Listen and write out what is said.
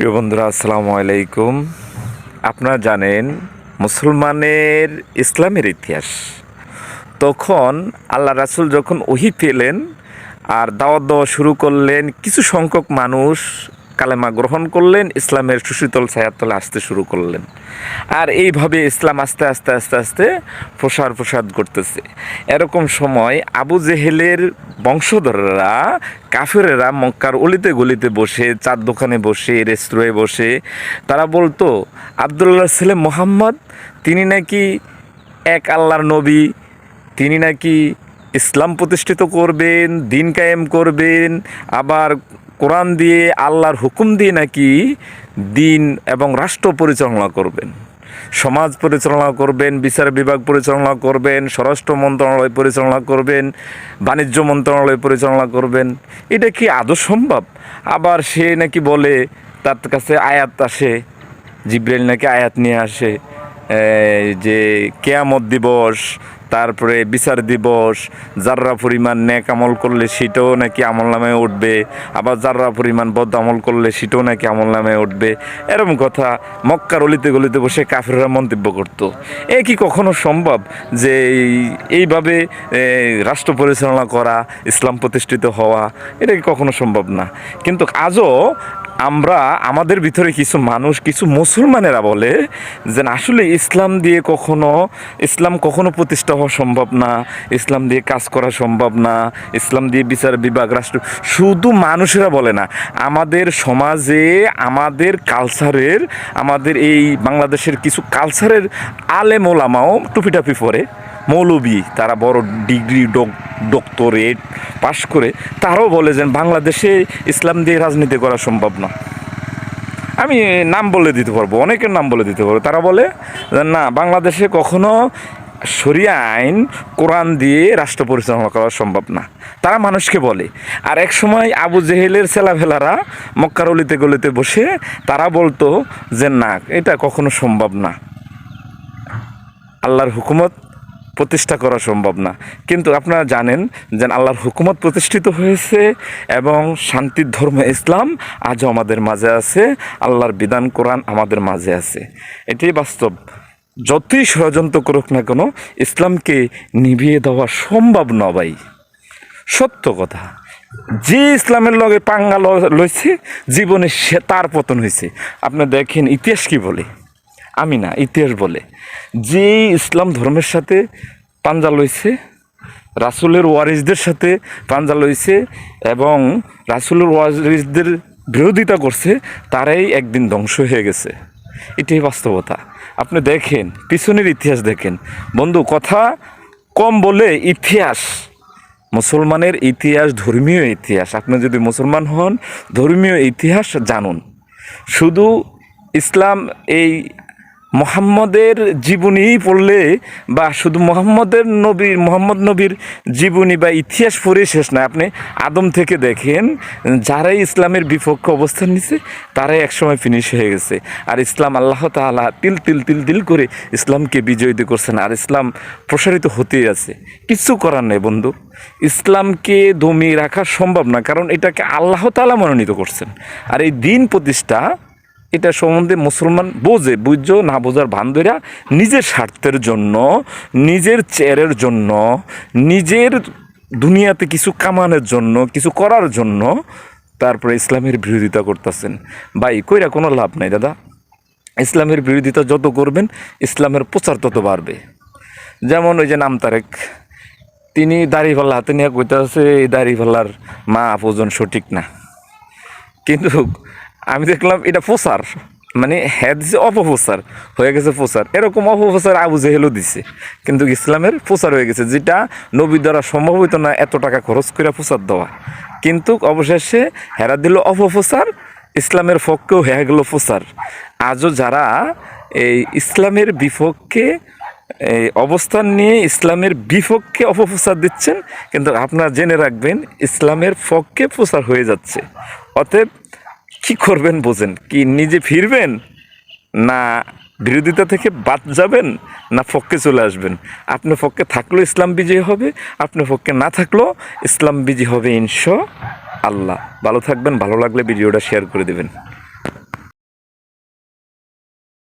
প্রিয় বন্ধুরা, আসসালামু আলাইকুম। আপনারা জানেন, মুসলমানের ইসলামের ইতিহাস। তখন আল্লাহ রাসুল যখন ওহি পেলেন আর দাওয়াত দাওয়া শুরু করলেন, কিছু সংখ্যক মানুষ কালেমা গ্রহণ করলেন, ইসলামের সুশীতল ছায়াতলে আসতে শুরু করলেন। আর এইভাবে ইসলাম আস্তে আস্তে আস্তে আস্তে প্রসার, প্রসাদ করতেছে এরকম সময় আবু জেহেলের বংশধররা, কাফেরেরা মক্কার অলিতে গলিতে বসে, চার দোকানে বসে, রেস্তোরাঁয় বসে, তারা বলতো, আবদুল্লাহ ছেলে মোহাম্মদ, তিনি নাকি এক আল্লাহর নবী, তিনি নাকি ইসলাম প্রতিষ্ঠিত করবেন, দিন কায়েম করবেন, আবার কোরআন দিয়ে, আল্লাহর হুকুম দিয়ে নাকি দিন এবং রাষ্ট্র পরিচালনা করবেন? সমাজ পরিচালনা করবেন, বিচার বিভাগ পরিচালনা করবেন, স্বরাষ্ট্র মন্ত্রণালয় পরিচালনা করবেন, বাণিজ্য মন্ত্রণালয় পরিচালনা করবেন। এটা কি আদৌ সম্ভব? আবার সে নাকি বলে, তার কাছে আয়াত আসে, জিব্রাইল নাকি আয়াত নিয়ে আসে যে কেয়ামত দিবস তারপরে বিচার দিবস, যাররা পরিমাণ ন্যাক আমল করলে সেটাও নাকি আমল নামে উঠবে, আবার যাররা পরিমাণ বদ আমল করলে সেটাও নাকি আমল নামে উঠবে। এরকম কথা মক্কার অলিতে গলিতে বসে কাফেররা মন্তব্য করতো। এ কি কখনো সম্ভব যে এইভাবে রাষ্ট্র পরিচালনা করা, ইসলাম প্রতিষ্ঠিত হওয়া, এটা কি কখনো সম্ভব না? কিন্তু আজও আমরা আমাদের ভিতরে কিছু মানুষ, কিছু মুসলমানেরা বলে যে আসলে ইসলাম দিয়ে কখনো, ইসলাম কখনো প্রতিষ্ঠা হওয়া সম্ভব না, ইসলাম দিয়ে কাজ করা সম্ভব না, ইসলাম দিয়ে বিচার বিভাগ, রাষ্ট্র, শুধু মানুষেরা বলে না, আমাদের সমাজে, আমাদের কালচারের আমাদের এই বাংলাদেশের কিছু কালচারের আলেম ওলামাও টুপিটাপি পরে, মৌলবি, তারা বড় ডিগ্রি ডক্টরেট পাশ করে তারাও বলে যে বাংলাদেশে ইসলাম দিয়ে রাজনীতি করা সম্ভব না। আমি নাম বলে দিতে পারব, অনেকের নাম বলে দিতে পারব। তারা বলে না, বাংলাদেশে কখনো শরিয়া আইন, কোরআন দিয়ে রাষ্ট্র পরিচালনা করা সম্ভব না। তারা মানুষকে বলে। আর এক সময় আবু জেহেলের ছেলাফেলারা মক্কার অলিতে গলিতে বসে তারা বলতো যে না, এটা কখনো সম্ভব না। আল্লাহর হুকুমত প্রতিষ্ঠা করা সম্ভব না। কিন্তু আপনারা জানেন যে আল্লাহর হুকুমত প্রতিষ্ঠিত হয়েছে এবং শান্তির ধর্ম ইসলাম আজও আমাদের মাঝে আছে, আল্লাহর বিধান কোরআন আমাদের মাঝে আছে। এটাই বাস্তব। যতই ষড়যন্ত্র করুক না কেন, ইসলামকে নিভিয়ে দেওয়া সম্ভব নয় ভাই। সত্য কথা। যে ইসলামের লগে পাঙ্গা লইছে, জীবনে সে তার পতন হয়েছে আপনি দেখেন ইতিহাস কি বলে? আমি না ইতিহাস বলে। যে ইসলাম ধর্মের সাথে পাঞ্জা লইছে, রাসুলের ওয়ারিসদের সাথে পাঞ্জা লইছে এবং রাসুলের ওয়ারিসদের বিরোধিতা করছে, তারাই একদিন ধ্বংস হয়ে গেছে। এটাই বাস্তবতা। আপনি দেখেন, পিছনের ইতিহাস দেখেন। বন্ধু, কথা কম বলে ইতিহাস। মুসলমানের ইতিহাস ধর্মীয় ইতিহাস। আপনি যদি মুসলমান হন, ধর্মীয় ইতিহাস জানুন। শুধু ইসলাম এই মোহাম্মদের জীবনী পড়লে বা শুধু মোহাম্মদের নবীর মোহাম্মদ নবীর জীবনী বা ইতিহাস পড়ে শেষ না আপনি আদম থেকে দেখেন, যারাই ইসলামের বিপক্ষে অবস্থান নিছে, তারাই একসময় ফিনিশ হয়ে গেছে। আর ইসলাম আল্লাহ তাআলা তিল তিল তিল তিল করে ইসলামকে বিজয়িত করছেন। আর ইসলাম প্রসারিত হতেই আছে। কিছু করার নেই বন্ধু। ইসলামকে দমিয়ে রাখা সম্ভব না, কারণ এটাকে আল্লাহ তাআলা মনোনীত করছেন। আর এই দিন প্রতিষ্ঠা এটা সম্বন্ধে মুসলমান বোঝে, বুঝো, না বোঝার ভান্দরা নিজের স্বার্থের জন্য, নিজের চেয়ারের জন্য, নিজের দুনিয়াতে কিছু কামানোর জন্য, কিছু করার জন্য তারপরে ইসলামের বিরোধিতা করতেছেন। ভাই, কইরা কোনো লাভ নাই দাদা। ইসলামের বিরোধিতা যত করবেন, ইসলামের প্রচার তত বাড়বে। যেমন ওই যে নাম তারেক, তিনি দাড়িপাল্লা হাতে নিয়ে কইতে আছে এই দাড়িপাল্লার মা ওজন সঠিক না। কিন্তু আমি দেখলাম এটা প্রচার। মানে হ্যাঁ দিছে অপপ্রচার, হয়ে গেছে প্রচার। এরকম অপপ্রচার আবু জেহেলও দিছে। কিন্তু ইসলামের প্রচার হয়ে গেছে, যেটা নবী দ্বারা সম্ভব হইতো না এত টাকা খরচ করে প্রচার দেওয়া। কিন্তু অবশেষে হেরা দিল অপপ্রচার, ইসলামের পক্ষেও হয়ে গেল প্রচার। আজও যারা এই ইসলামের বিপক্ষে, এই অবস্থান নিয়ে ইসলামের বিপক্ষে অপপ্রচার দিচ্ছেন, কিন্তু আপনারা জেনে রাখবেন, ইসলামের পক্ষে প্রচার হয়ে যাচ্ছে। অতএব কি করবেন বোঝেন? কি নিজে ফিরবেন? না বিরোধিতা থেকে বাদ যাবেন? না পক্ষে চলে আসবেন? আপনি পক্ষে থাকলেও ইসলাম বিজয়ী হবে, আপনি পক্ষে না থাকলেও ইসলাম বিজয়ী হবে ইনশো আল্লাহ ভালো থাকবেন, ভালো লাগলে ভিডিওটা শেয়ার করে দেবেন।